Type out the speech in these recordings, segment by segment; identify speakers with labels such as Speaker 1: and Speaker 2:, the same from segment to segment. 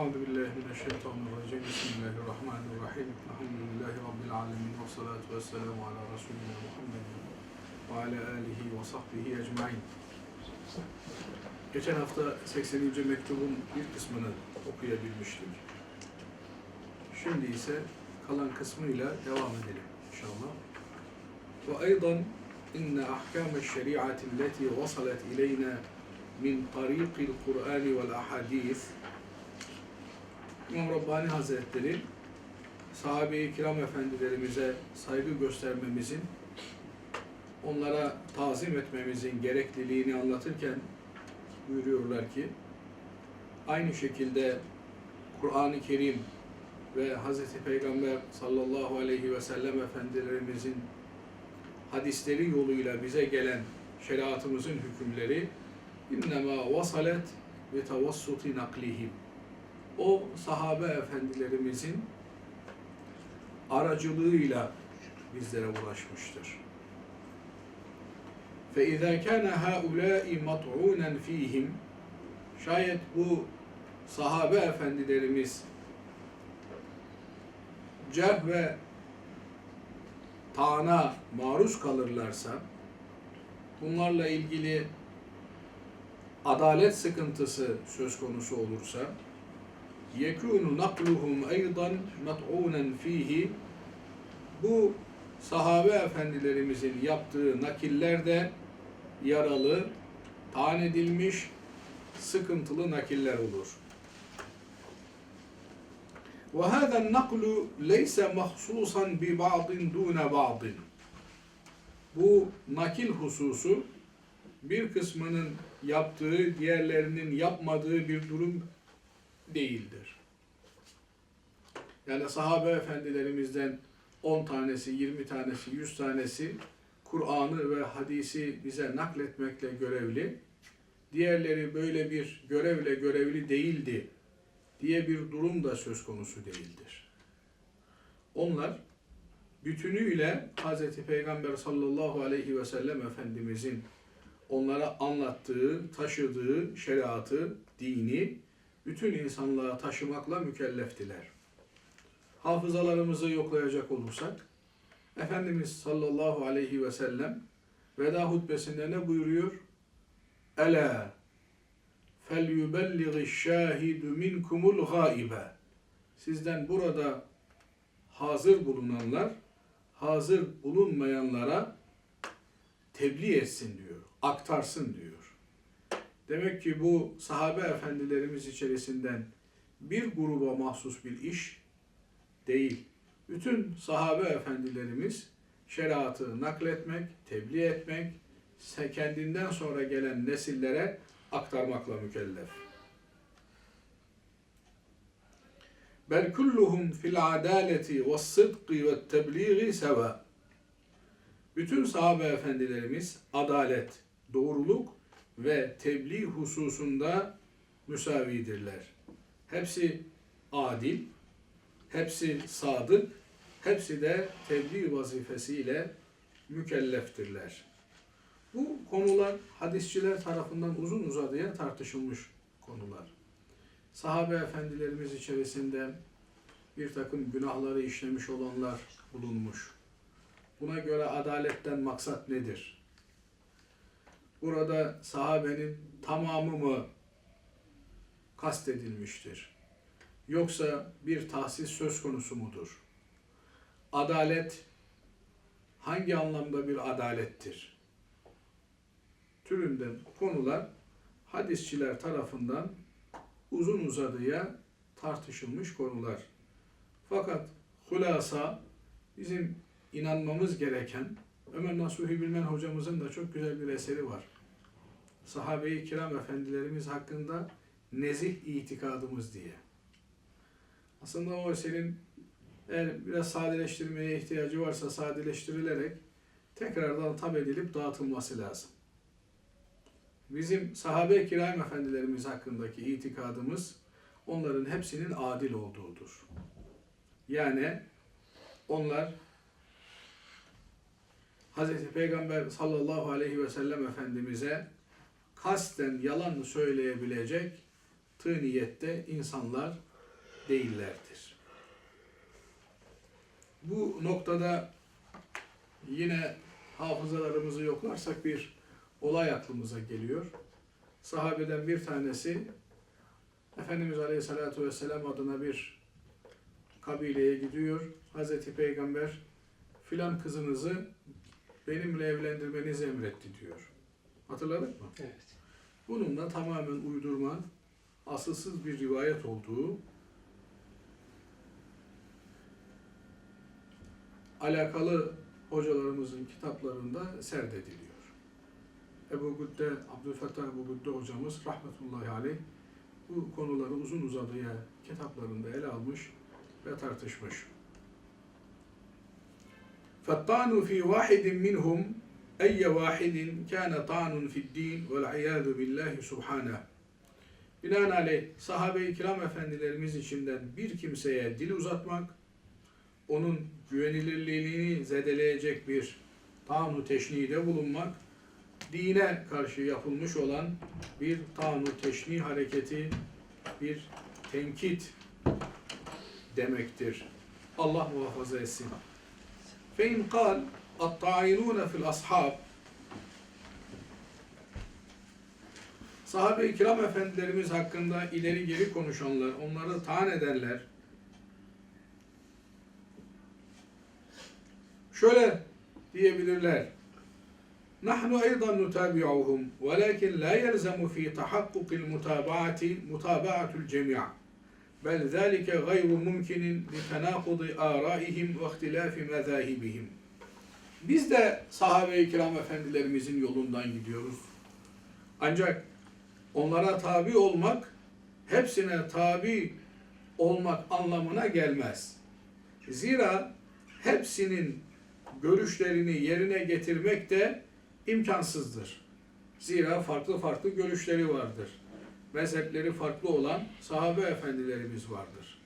Speaker 1: أعوذ بالله من الشيطان الرجيم بسم الله الرحمن الرحيم الحمد لله رب العالمين والصلاة والسلام على رسولنا محمد وعلى آله وصحبه أجمعين Geçen hafta 80. mektubun bir kısmını okuyabilmiştik. Şimdi ise kalan kısmıyla devam edelim inşallah. Ve aydan inne ahkame şeriatilleti vasalet ileyne min tariqil Kur'an vel ahadis İmam Rabbani Hazretleri sahabe-i kiram efendilerimize saygı göstermemizin, onlara tazim etmemizin gerekliliğini anlatırken buyuruyorlar ki, aynı şekilde Kur'an-ı Kerim ve Hz. Peygamber sallallahu aleyhi ve sellem efendilerimizin hadisleri yoluyla bize gelen şeriatımızın hükümleri innema vasalet ve tavassuti naklihim o sahabe efendilerimizin aracılığıyla bizlere ulaşmıştır. فَاِذَا كَانَ هَؤُلَاءِ مَطْعُونًا ف۪يهِمْ Şayet bu sahabe efendilerimiz cerh ve tana maruz kalırlarsa, bunlarla ilgili adalet sıkıntısı söz konusu olursa, yekûnu nakluhum eydan met'ûnen fihi bu sahabe efendilerimizin yaptığı nakiller de yaralı, taan edilmiş, sıkıntılı nakiller olur. وَهَذَا النَّقْلُ لَيْسَ مَخْصُوصًا بِبَعْضٍ دُونَ بَعْضٍ Bu nakil hususu bir kısmının yaptığı, diğerlerinin yapmadığı bir durum değildir. Yani sahabe efendilerimizden 10 tanesi, 20 tanesi, 100 tanesi Kur'an'ı ve hadisi bize nakletmekle görevli. Diğerleri böyle bir görevle görevli değildi diye bir durum da söz konusu değildir. Onlar bütünüyle Hz. Peygamber sallallahu aleyhi ve sellem Efendimizin onlara anlattığı, taşıdığı şeriatı, dini bütün insanlığa taşımakla mükelleftiler. Hafızalarımızı yoklayacak olursak, Efendimiz sallallahu aleyhi ve sellem veda hutbesinde ne buyuruyor? Ela fel yubellighi şahidu minkumul gaibe. Sizden burada hazır bulunanlar hazır bulunmayanlara tebliğ etsin diyor, aktarsın diyor. Demek ki bu sahabe efendilerimiz içerisinden bir gruba mahsus bir iş değil. Bütün sahabe efendilerimiz şeriatı nakletmek, tebliğ etmek, kendinden sonra gelen nesillere aktarmakla mükellef. Bel kulluhum fil adaleti ve sıdkı ve tebliği seva. Bütün sahabe efendilerimiz adalet, doğruluk ve tebliğ hususunda müsavidirler. Hepsi adil, hepsi sadık, hepsi de tebliğ vazifesiyle mükelleftirler. Bu konular hadisçiler tarafından uzun uzadıya tartışılmış konular. Sahabe efendilerimiz içerisinde bir takım günahları işlemiş olanlar bulunmuş. Buna göre adaletten maksat nedir? Burada sahabenin tamamı mı kastedilmiştir? Yoksa bir tahsis söz konusu mudur? Adalet hangi anlamda bir adalettir? Türünden konular hadisçiler tarafından uzun uzadıya tartışılmış konular. Fakat hulasa bizim inanmamız gereken Ömer Nasuhi Bilmen hocamızın da çok güzel bir eseri var. Sahabe-i kiram efendilerimiz hakkında nezih itikadımız diye. Aslında o eserin eğer biraz sadeleştirmeye ihtiyacı varsa sadeleştirilerek tekrardan tab edilip dağıtılması lazım. Bizim sahabe-i kiram efendilerimiz hakkındaki itikadımız onların hepsinin adil olduğudur. Yani onlar Hz. Peygamber sallallahu aleyhi ve sellem Efendimiz'e kasten yalan söyleyebilecek tığ niyette insanlar değillerdir. Bu noktada yine hafızalarımızı yoklarsak bir olay aklımıza geliyor. Sahabeden bir tanesi Efendimiz Aleyhisselatü Vesselam adına bir kabileye gidiyor. Hazreti Peygamber filan kızınızı benimle evlendirmenizi emretti diyor. Hatırladık mı?
Speaker 2: Evet.
Speaker 1: Bunun da tamamen uydurma, asılsız bir rivayet olduğu alakalı hocalarımızın kitaplarında serdediliyor. Ebu Güdde, Abdülfettah Ebu Güdde hocamız rahmetullahi aleyh bu konuları uzun uzadıya kitaplarında ele almış ve tartışmış. فَالطَّعْنُ فِي وَاحِدٍ مِّنْهُمْ eyye vahidin kâne ta'nun fi'd-din vel iyâzu billahi subhâne. Binaenaleyh sahabe-i kiram efendilerimiz içinden bir kimseye dil uzatmak, onun güvenilirliğini zedeleyecek bir tanu teşnide bulunmak, dine karşı yapılmış olan bir tanu teşni hareketi, bir tenkit demektir. Allah muhafaza etsin. Fein kal At-ta'inûne fil ashab Sahabe-i kiram efendilerimiz hakkında ileri geri konuşanlar, onları taan ederler. Şöyle diyebilirler. Nahnu aydan nutabi'uhum velakin la yelzemu fi tahakkukil mutaba'ati mutaba'atul cemi'a. Bel zalike gayru mumkinin li tenakudi ara'ihim ve ihtilafi mezahibihim. Biz de sahabe-i kiram efendilerimizin yolundan gidiyoruz. Ancak onlara tabi olmak, hepsine tabi olmak anlamına gelmez. Zira hepsinin görüşlerini yerine getirmek de imkansızdır. Zira farklı farklı görüşleri vardır. Mezhepleri farklı olan sahabe efendilerimiz vardır.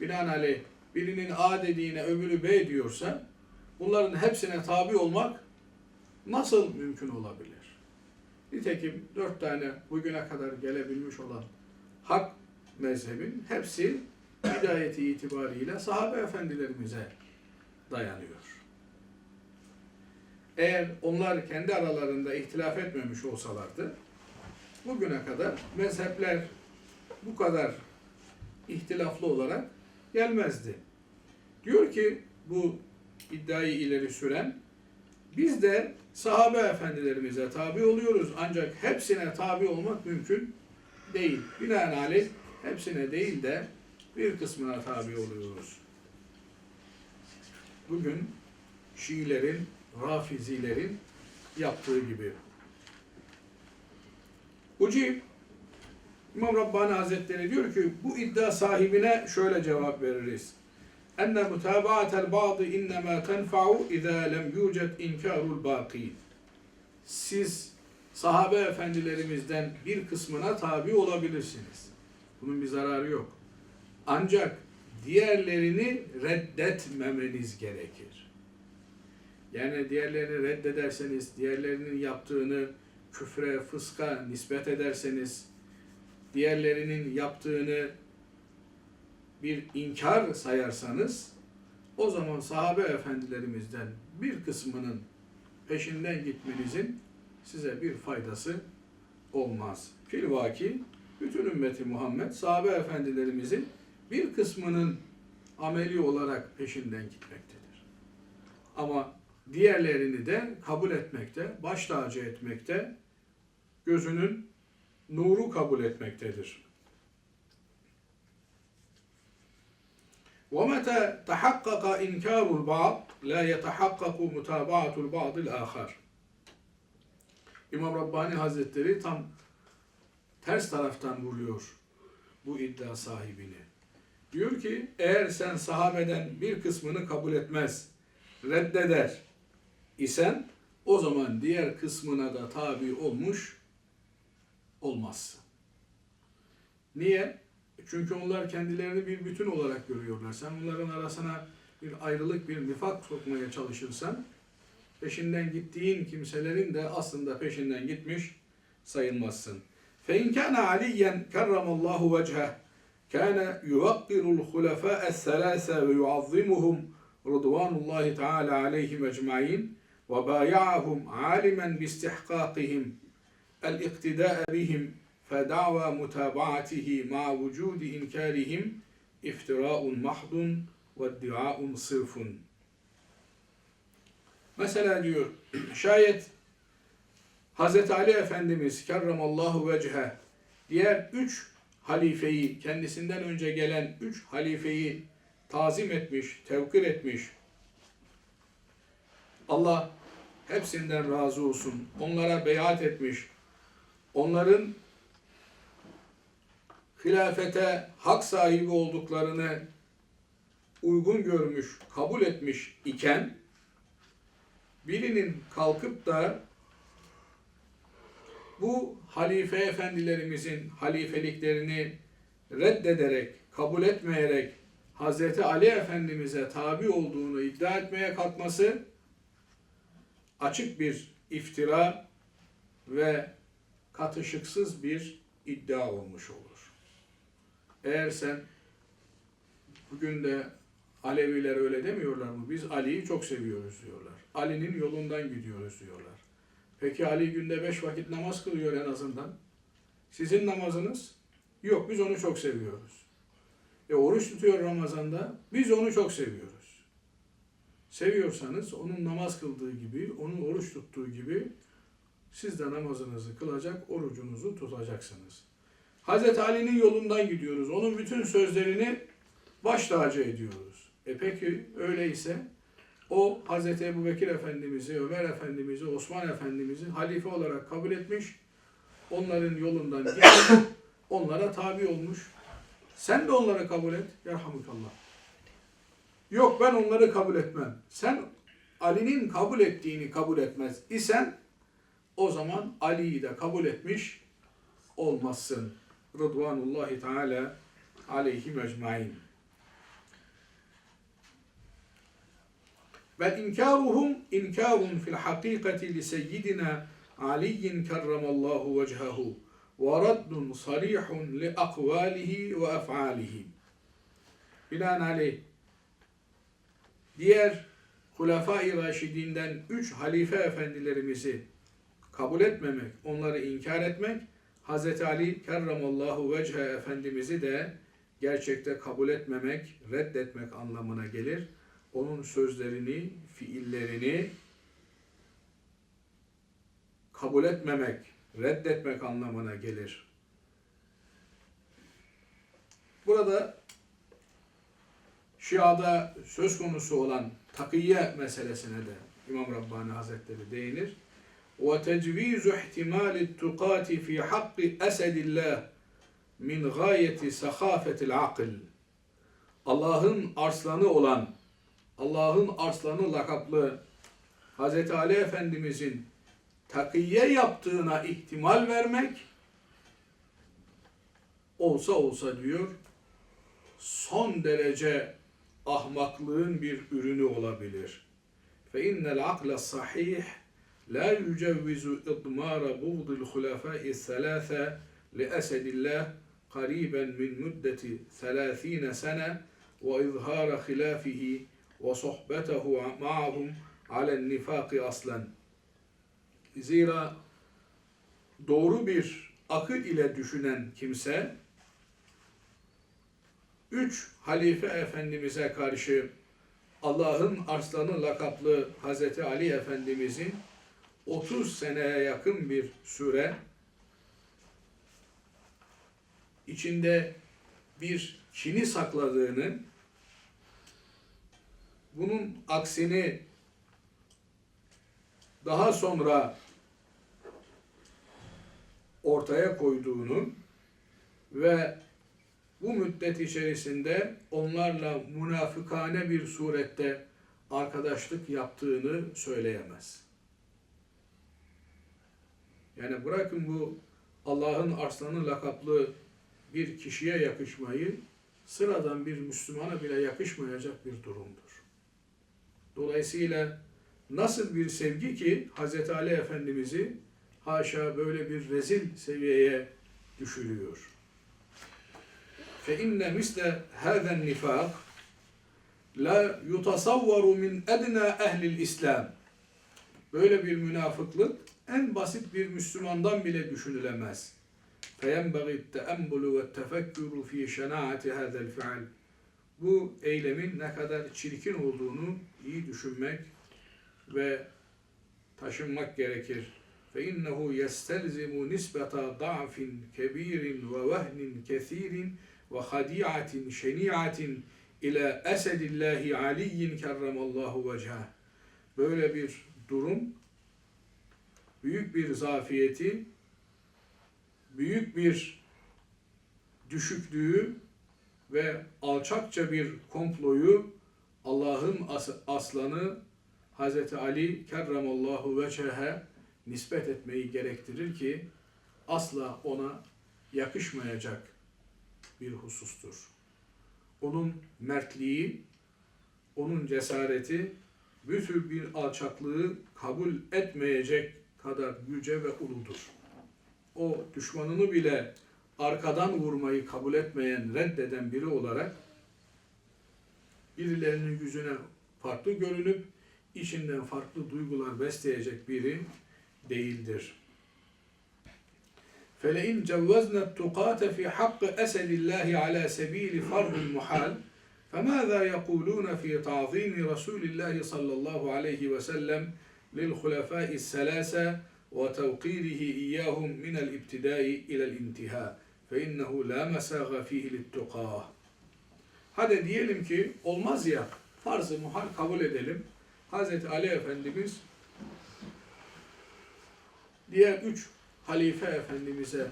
Speaker 1: Binaenaleyh birinin A dediğine öbürü B diyorsa bunların hepsine tabi olmak nasıl mümkün olabilir? Nitekim dört tane bugüne kadar gelebilmiş olan hak mezhebin hepsi hidayeti itibariyle sahabe efendilerimize dayanıyor. Eğer onlar kendi aralarında ihtilaf etmemiş olsalardı, bugüne kadar mezhepler bu kadar ihtilaflı olarak gelmezdi. Diyor ki bu iddiayı ileri süren, biz de sahabe efendilerimize tabi oluyoruz ancak hepsine tabi olmak mümkün değil. Binaenaleyh hepsine değil de bir kısmına tabi oluyoruz. Bugün Şiilerin, Rafizilerin yaptığı gibi. Ucib İmam Rabbani Hazretleri diyor ki bu iddia sahibine şöyle cevap veririz. Enne mutabaatel ba'dı innema tenfa'u izâ lem yucet inkarul bâkî. Siz sahabe efendilerimizden bir kısmına tabi olabilirsiniz. Bunun bir zararı yok. Ancak diğerlerini reddetmemeniz gerekir. Yani diğerlerini reddederseniz, diğerlerinin yaptığını küfre, fıska nispet ederseniz, diğerlerinin yaptığını bir inkar sayarsanız, o zaman sahabe efendilerimizden bir kısmının peşinden gitmenizin size bir faydası olmaz. Filvaki bütün ümmeti Muhammed sahabe efendilerimizin bir kısmının ameli olarak peşinden gitmektedir. Ama diğerlerini de kabul etmekte, baş tacı etmekte, gözünün nuru kabul etmektedir. وَمَتَى تَحَقَّقَ إِنْكَارُ الْبَعْضِ لَا يَتَحَقَّقُ مُتَابَعَةُ الْبَعْضِ الْآخَرِ İmam Rabbani Hazretleri tam ters taraftan vuruyor bu iddia sahibini. Diyor ki eğer sen sahabeden bir kısmını kabul etmez, reddeder isen o zaman diğer kısmına da tabi olmuş olmazsın. Niye? Çünkü onlar kendilerini bir bütün olarak görüyorlar. Sen bunların arasına bir ayrılık, bir nifak sokmaya çalışırsan peşinden gittiğin kimselerin de aslında peşinden gitmiş sayılmazsın. Fe in kana aliyen kerramallahu vecheh kana yuvakkirul hulafa es-selase ve yuazzimuhum rıdvanullahi teala aleyhim ecmaîn ve bâya'ahum alimen bi istihkâkihim el-iktidâ bihim fedava mutabaatihi ma vücudi inkarihim iftiraun mahdun ve diaun sırfun. Mesela diyor şayet Hz. Ali Efendimiz kerramallahu vecihe diğer üç halifeyi kendisinden önce gelen üç halifeyi tazim etmiş, tevkir etmiş. Allah hepsinden razı olsun. Onlara beyat etmiş. Onların hilafete hak sahibi olduklarını uygun görmüş, kabul etmiş iken birinin kalkıp da bu halife efendilerimizin halifeliklerini reddederek, kabul etmeyerek Hz. Ali Efendimiz'e tabi olduğunu iddia etmeye kalkması açık bir iftira ve katışıksız bir iddia olmuş olur. Eğer sen bugün de Aleviler öyle demiyorlar mı? Biz Ali'yi çok seviyoruz diyorlar. Ali'nin yolundan gidiyoruz diyorlar. Peki Ali günde beş vakit namaz kılıyor en azından. Sizin namazınız? Yok biz onu çok seviyoruz. E oruç tutuyor Ramazan'da. Biz onu çok seviyoruz. Seviyorsanız onun namaz kıldığı gibi, onun oruç tuttuğu gibi siz de namazınızı kılacak, orucunuzu tutacaksınız. Hz. Ali'nin yolundan gidiyoruz. Onun bütün sözlerini baş tacı ediyoruz. E peki öyleyse o Hz. Ebu Bekir Efendimiz'i, Ömer Efendimiz'i, Osman Efendimiz'i halife olarak kabul etmiş. Onların yolundan gitmiş. onlara tabi olmuş. Sen de onları kabul et. Yerhamukallah. Yok ben onları kabul etmem. Sen Ali'nin kabul ettiğini kabul etmez isen o zaman Ali'yi de kabul etmiş olmazsın. Rıdvanullahi Teala aleyhim ecmain. Ve inkaruhum inkarun fil hakikati li seyyidina Ali kerramallahu vechehu ve raddun sarihun li akvalihi ve ef'alihi. Binaenaleyh diğer Hulefai Raşidinden üç halife efendilerimizi kabul etmemek, onları inkar etmek, Hz. Ali kerramallahu vechhe Efendimiz'i de gerçekte kabul etmemek, reddetmek anlamına gelir. Onun sözlerini, fiillerini kabul etmemek, reddetmek anlamına gelir. Burada Şia'da söz konusu olan takiyye meselesine de İmam Rabbani Hazretleri değinir. وتجويز احتمال التقاة في حق أسد الله min gayeti sahafetil akıl. Allah'ın arslanı olan, Allah'ın arslanı lakaplı Hz. Ali Efendimizin takiye yaptığına ihtimal vermek olsa olsa diyor son derece ahmaklığın bir ürünü olabilir. Fe innel akla sahih la yücevvizu idmara buğdil hulefai selâfe li esedillah قريبا من مدة ثلاثين سنة وإظهار خلافه وصحبته معهم على النفاق أصلا Zira doğru bir akıl ile düşünen kimse üç halife efendimize karşı Allah'ın arslanı lakaplı Hazreti Ali Efendimizin 30 seneye yakın bir süre içinde bir kini sakladığını, bunun aksini daha sonra ortaya koyduğunu ve bu müddet içerisinde onlarla münafıkane bir surette arkadaşlık yaptığını söyleyemez. Yani bırakın bu Allah'ın arslanı lakaplı bir kişiye yakışmayı sıradan bir Müslümana bile yakışmayacak bir durumdur. Dolayısıyla nasıl bir sevgi ki Hz. Ali Efendimiz'i haşa böyle bir rezil seviyeye düşürüyor. فإن مثل هذا النفاق la yutasavvaru min edna ehlil İslam. Böyle bir münafıklık en basit bir Müslümandan bile düşünülemez. فَيَنْبَغِ التَّأَمُّلُ وَالتَّفَكُّرُ ف۪ي شَنَاعَةِ هَذَا الْفِعَلِ Bu eylemin ne kadar çirkin olduğunu iyi düşünmek ve taşınmak gerekir. فَاِنَّهُ يَسْتَلْزِمُ نِسْبَةَ ضَعْفٍ كَب۪يرٍ وَوَهْنٍ كَث۪يرٍ وَخَدِيعَةٍ شَنِيعَةٍ ila esedillahi aliyyin kerremallahu vecihah. Böyle bir durum büyük bir zafiyeti, büyük bir düşüklüğü ve alçakça bir komployu Allah'ın as- aslanı Hz. Ali kerremallahu veçhehe nispet etmeyi gerektirir ki asla ona yakışmayacak bir husustur onun mertliği, onun cesareti bir tür bir alçaklığı kabul etmeyecek kadar yüce ve uludur. O düşmanını bile arkadan vurmayı kabul etmeyen, reddeden biri olarak birilerinin yüzüne farklı görünüp içinden farklı duygular besleyecek biri değildir. فلئن جوزنا التقاة في حق أسد الله على سبيل فرض المحال فماذا يقولون في تعظيم رسول الله صلى الله عليه وسلم للخلفاء الثلاثة وتوقيره إياهم من الابتداء إلى الانتهاء فإنه لا مساغ فيه للتقاه Hadi diyelim ki olmaz ya farz-ı muhal kabul edelim. Hazreti Ali Efendimiz diğer üç halife efendimize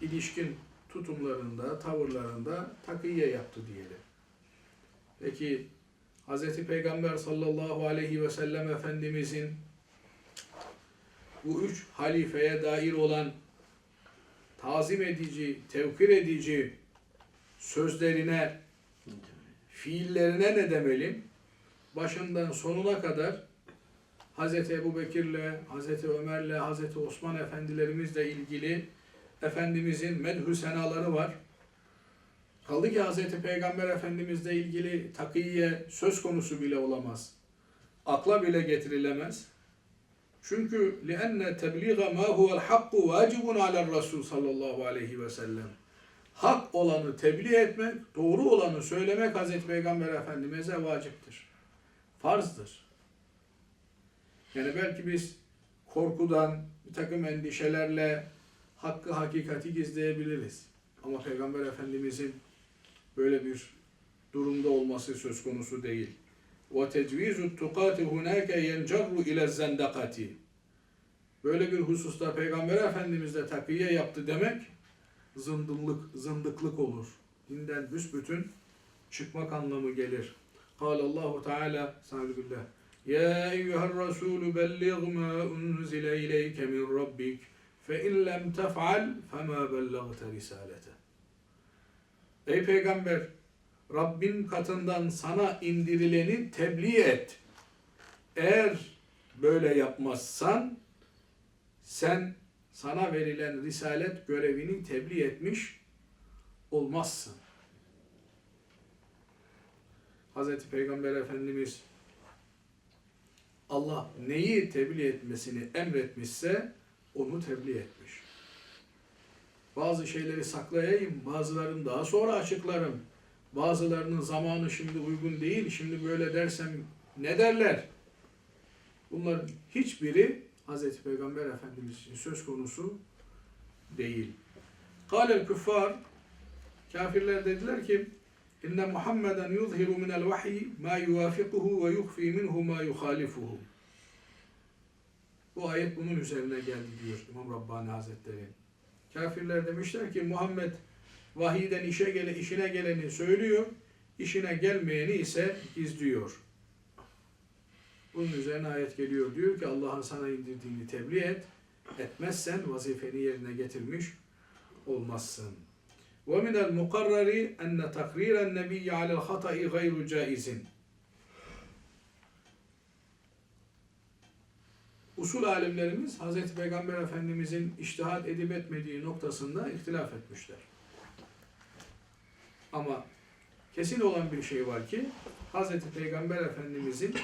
Speaker 1: ilişkin tutumlarında, tavırlarında takiye yaptı diyelim. Peki Hz. Peygamber sallallahu aleyhi ve sellem Efendimizin bu üç halifeye dair olan tazim edici, tevkir edici sözlerine, fiillerine ne demeli? Başından sonuna kadar Hz. Ebu Bekir'le, Hz. Ömer'le, Hz. Osman efendilerimizle ilgili Efendimizin medhü senaları var. Kaldı ki Hz. Peygamber Efendimizle ilgili takiye söz konusu bile olamaz. Akla bile getirilemez. Çünkü لِأَنَّ تَبْلِغَ مَا هُوَ الْحَقُّ وَاجِبٌ عَلَى الرَّسُولِ sallallahu aleyhi ve sellem. Hak olanı tebliğ etmek, doğru olanı söylemek Hz. Peygamber Efendimiz'e vaciptir. Farzdır. Yani belki biz korkudan, bir takım endişelerle hakkı, hakikati gizleyebiliriz. Ama Peygamber Efendimizin böyle bir durumda olması söz konusu değil. وَتَجْوِيزُ التُّقَاتِ هُنَاكَ يَنْجَرُّ اِلَى الزَّنْدَقَةِ Böyle bir hususta Peygamber Efendimiz de takiye yaptı demek zındıklık, zındıklık olur. Dinden büsbütün çıkmak anlamı gelir. قال الله تعالى استعوذ بالله يا أيها الرسول بلغ ما أنزل إليك من ربك فإن لم تفعل فما بلغت رسالته Ey peygamber Rabbin katından sana indirileni tebliğ et. Eğer böyle yapmazsan sen sana verilen risalet görevini tebliğ etmiş olmazsın. Hazreti Peygamber Efendimiz Allah neyi tebliğ etmesini emretmişse onu tebliğ etmiş. Bazı şeyleri saklayayım, bazılarını daha sonra açıklarım. Bazılarının zamanı şimdi uygun değil, şimdi böyle dersem ne derler? Bunların hiçbiri Hz. Peygamber Efendimiz için söz konusu değil. Kâlel küffar, kafirler dediler ki, İnne Muhammeden yuzhiru minel vahyi ma yuvafikuhu ve yuhfi minhu ma yuhalifuhu. Bu ayet bunun üzerine geldi diyor İmam Rabbani Hazretleri. Kafirler demişler ki Muhammed vahiyden işe gele, işine geleni söylüyor, işine gelmeyeni ise gizliyor. Bunun üzerine ayet geliyor. Diyor ki Allah'ın sana indirdiğini tebliğ et. Etmezsen vazifeni yerine getirmiş olmazsın. ومن المقرر أن تقرير النبي على الخطأ غير جائز. Usul alimlerimiz Hz. Peygamber Efendimizin iştihat edip etmediği noktasında ihtilaf etmişler. Ama kesin olan bir şey var ki Hz. Peygamber Efendimizin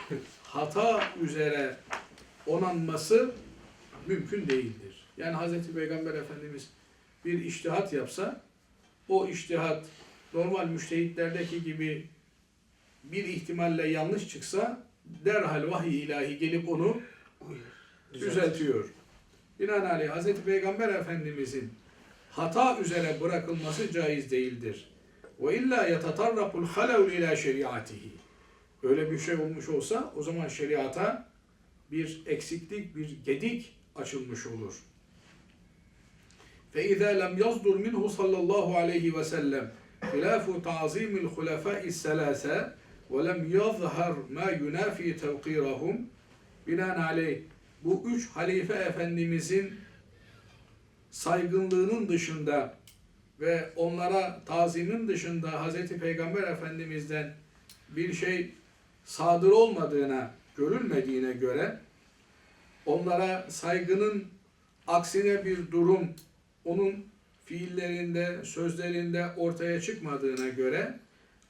Speaker 1: hata üzere onanması mümkün değildir. Yani Hz. Peygamber Efendimiz bir iştihat yapsa o iştihat normal müştehitlerdeki gibi bir ihtimalle yanlış çıksa derhal vahiy ilahi gelip onu düzeltiyor. Binaenaleyh Hz. Peygamber Efendimizin hata üzere bırakılması caiz değildir. Ve illa yetatarrapul halev ila şeriatihi. Öyle bir şey olmuş olsa o zaman şeriata bir eksiklik, bir gedik açılmış olur. Fe izâ lem yazdur minhu sallallahu aleyhi ve sellem hilafu ta'zimil hulefâ'is selâse ve lem yazhar ma yunafi tevkirahum binaenaleyh bu üç halife efendimizin saygınlığının dışında ve onlara tazimin dışında Hz. Peygamber Efendimiz'den bir şey sadır olmadığına, görülmediğine göre onlara saygının aksine bir durum onun fiillerinde, sözlerinde ortaya çıkmadığına göre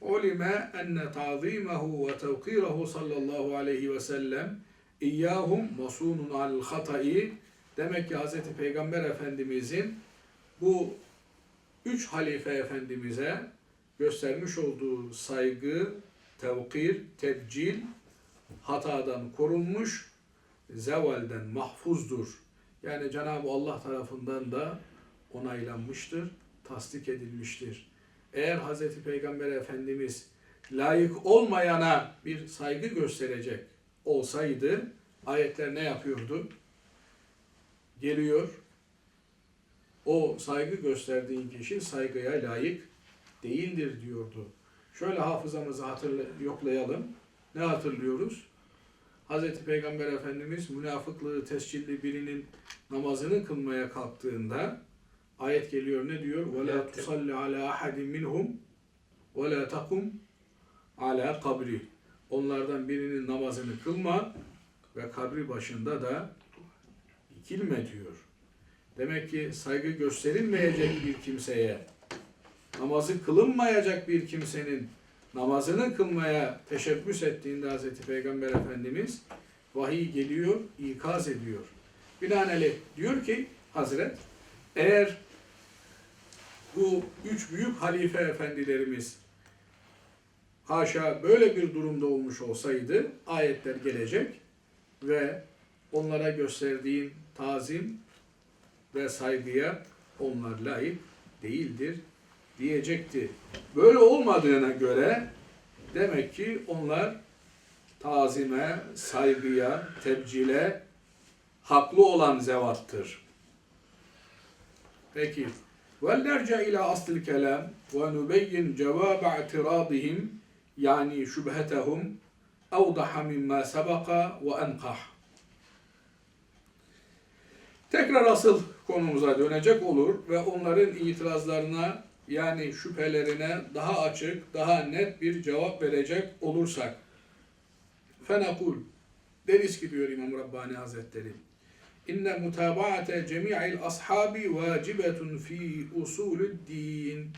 Speaker 1: ulime enne ta'zimehu ve tevkirahu sallallahu aleyhi ve sellem İyyahum masunun alel hatai demek ki Hz. Peygamber Efendimizin bu üç halife efendimize göstermiş olduğu saygı, tevkir, tebcil hatadan korunmuş, zevalden mahfuzdur. Yani Cenab-ı Allah tarafından da onaylanmıştır, tasdik edilmiştir. Eğer Hz. Peygamber Efendimiz layık olmayana bir saygı gösterecek olsaydı ayetler ne yapıyordu? Geliyor. O saygı gösterdiğin kişi saygıya layık değildir diyordu. Şöyle hafızamızı hatırla, yoklayalım. Ne hatırlıyoruz? Hz. Peygamber Efendimiz münafıklığı tescilli birinin namazını kılmaya kalktığında ayet geliyor ne diyor? وَلَا تُصَلِّ عَلَى أَحَدٍ مِنْهُمْ وَلَا تَقُمْ عَلَى قَبْرِهِ Onlardan birinin namazını kılma ve kabri başında da dikilme diyor. Demek ki saygı gösterilmeyecek bir kimseye, namazı kılınmayacak bir kimsenin namazını kılmaya teşebbüs ettiğinde Hz. Peygamber Efendimiz vahiy geliyor, ikaz ediyor. Binaenaleyh diyor ki Hazret, eğer bu üç büyük halife efendilerimiz haşa böyle bir durumda olmuş olsaydı ayetler gelecek ve onlara gösterdiğin tazim ve saygıya onlar layık değildir diyecekti. Böyle olmadığına göre demek ki onlar tazime, saygıya, tebcile haklı olan zevattır. Peki. وَلْنَرْجَ إِلَى أَصْلِ الْكَلَامِ وَنُبَيِّنْ جَوَابَ اعْتِرَاضِهِمْ yani şübhetehum evdaha mimma sebeka ve enkah. Tekrar asıl konumuza dönecek olur ve onların itirazlarına yani şüphelerine daha açık, daha net bir cevap verecek olursak. Fenekul deriz ki diyor İmam Rabbani Hazretleri. İnne mutabaate cemi'il ashabi vacibetun fi usulü din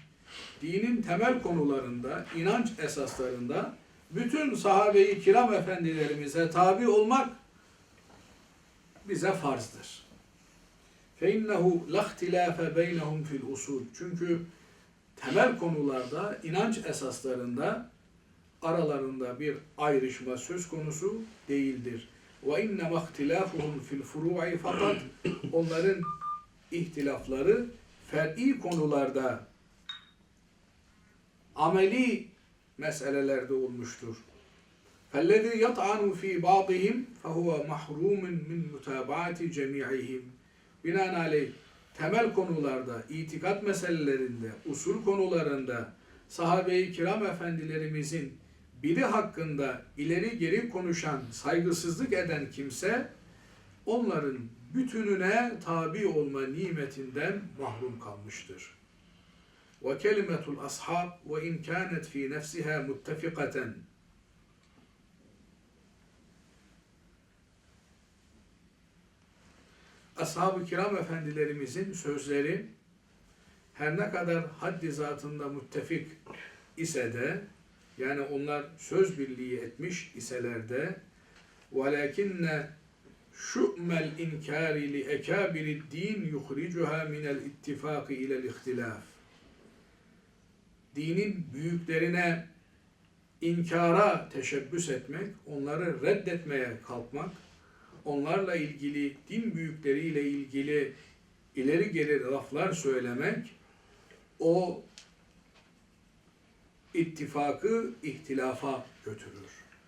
Speaker 1: dinin temel konularında, inanç esaslarında bütün sahabe-i kiram efendilerimize tabi olmak bize farzdır. فَاِنَّهُ لَخْتِلَافَ بَيْنَهُمْ fil usul. Çünkü temel konularda, inanç esaslarında aralarında bir ayrışma söz konusu değildir. وَاِنَّمَا اخْتِلَافُهُمْ fil الْفُرُوعِ fakat onların ihtilafları fer'i konularda ameli meselelerde olmuştur. فَالَّذِي يَطْعَنُ ف۪ي بَعْضِهِمْ فَهُوَ مَحْرُومٌ مِنْ مُتَابَعَةِ جَمِيعِهِمْ Binaenaleyh temel konularda, itikat meselelerinde, usul konularında sahabe-i kiram efendilerimizin biri hakkında ileri geri konuşan, saygısızlık eden kimse onların bütününe tabi olma nimetinden mahrum kalmıştır. وكلمة الأصحاب وإن كانت في نفسها متفقة Ashab-ı kiram efendilerimizin sözleri her ne kadar haddi zatında müttefik ise de yani onlar söz birliği etmiş iseler de وَلَكِنَّ شُؤْمَ الْاِنْكَارِ لِاَكَابِرِ الدِّينِ يُخْرِجُهَا مِنَ الْاِتِّفَاقِ اِلَى الْاِخْتِلَافِ Dinin büyüklerine inkara teşebbüs etmek, onları reddetmeye kalkmak, onlarla ilgili, din büyükleriyle ilgili ileri geri laflar söylemek, o ittifakı ihtilafa götürür.